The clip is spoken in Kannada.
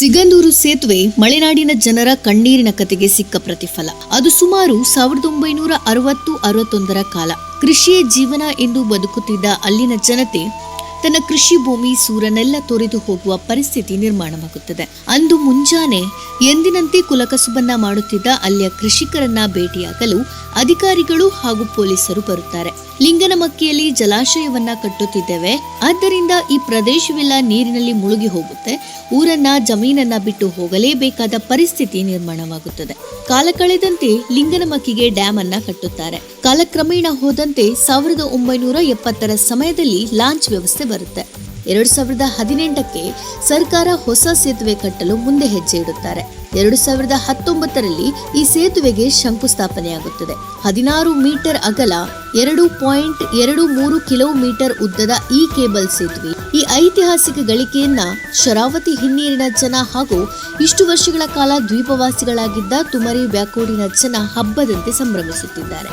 ಸಿಗಂದೂರು ಸೇತುವೆ ಮಲೆನಾಡಿನ ಜನರ ಕಣ್ಣೀರಿನ ಕತೆಗೆ ಸಿಕ್ಕ ಪ್ರತಿಫಲ. ಅದು ಸುಮಾರು ಸಾವಿರದ ಒಂಬೈನೂರ ಅರವತ್ತು ಅರವತ್ತೊಂದರ ಕಾಲ. ಕೃಷಿಯೇ ಜೀವನ ಎಂದು ಬದುಕುತ್ತಿದ್ದ ಅಲ್ಲಿನ ಜನತೆ ತನ್ನ ಕೃಷಿ ಭೂಮಿ ಸೂರನೆಲ್ಲ ತೊರೆದು ಹೋಗುವ ಪರಿಸ್ಥಿತಿ ನಿರ್ಮಾಣವಾಗುತ್ತದೆ. ಅಂದು ಮುಂಜಾನೆ ಎಂದಿನಂತೆ ಕುಲಕಸುಬನ್ನ ಮಾಡುತ್ತಿದ್ದ ಅಲ್ಲಿಯ ಕೃಷಿಕರನ್ನ ಭೇಟಿಯಾಗಲು ಅಧಿಕಾರಿಗಳು ಹಾಗೂ ಪೊಲೀಸರು ಬರುತ್ತಾರೆ. ಲಿಂಗನಮಕ್ಕಿಯಲ್ಲಿ ಜಲಾಶಯವನ್ನ ಕಟ್ಟುತ್ತಿದ್ದೇವೆ. ಆದ್ದರಿಂದ ಈ ಪ್ರದೇಶವೆಲ್ಲ ನೀರಿನಲ್ಲಿ ಮುಳುಗಿ ಹೋಗುತ್ತೆ. ಊರನ್ನ, ಜಮೀನನ್ನ ಬಿಟ್ಟು ಹೋಗಲೇಬೇಕಾದ ಪರಿಸ್ಥಿತಿ ನಿರ್ಮಾಣವಾಗುತ್ತದೆ. ಕಾಲ ಕಳೆದಂತೆ ಲಿಂಗನಮಕ್ಕಿಗೆ ಡ್ಯಾಮ್ ಅನ್ನ ಕಟ್ಟುತ್ತಾರೆ ಕಾಲಕ್ರಮೇಣ ಹೋದಂತೆ ಸಾವಿರದ ಒಂಬೈನೂರ ಎಪ್ಪತ್ತರ ಸಮಯದಲ್ಲಿ ಲಾಂಚ್ ವ್ಯವಸ್ಥೆ ಬರುತ್ತೆ. ಎರಡ್ ಸಾವಿರದ ಹದಿನೆಂಟಕ್ಕೆ ಸರ್ಕಾರ ಹೊಸ ಸೇತುವೆ ಕಟ್ಟಲು ಮುಂದೆ ಹೆಜ್ಜೆ ಇಡುತ್ತಾರೆ. ಎರಡು ಸಾವಿರದ ಹತ್ತೊಂಬತ್ತರಲ್ಲಿ ಈ ಸೇತುವೆಗೆ ಶಂಕುಸ್ಥಾಪನೆಯಾಗುತ್ತದೆ. ಹದಿನಾರು ಮೀಟರ್ ಅಗಲ, ಎರಡು ಪಾಯಿಂಟ್ ಎರಡು ಮೂರು ಕಿಲೋಮೀಟರ್ ಉದ್ದದ ಈ ಕೇಬಲ್ ಸೇತುವೆ, ಈ ಐತಿಹಾಸಿಕ ಗಳಿಕೆಯನ್ನ ಶರಾವತಿ ಹಿನ್ನೀರಿನ ಜನ ಹಾಗೂ ಇಷ್ಟು ವರ್ಷಗಳ ಕಾಲ ದ್ವೀಪವಾಸಿಗಳಾಗಿದ್ದ ತುಮರಿ ಬ್ಯಾಕೋಡಿನ ಜನ ಹಬ್ಬದಂತೆ ಸಂಭ್ರಮಿಸುತ್ತಿದ್ದಾರೆ.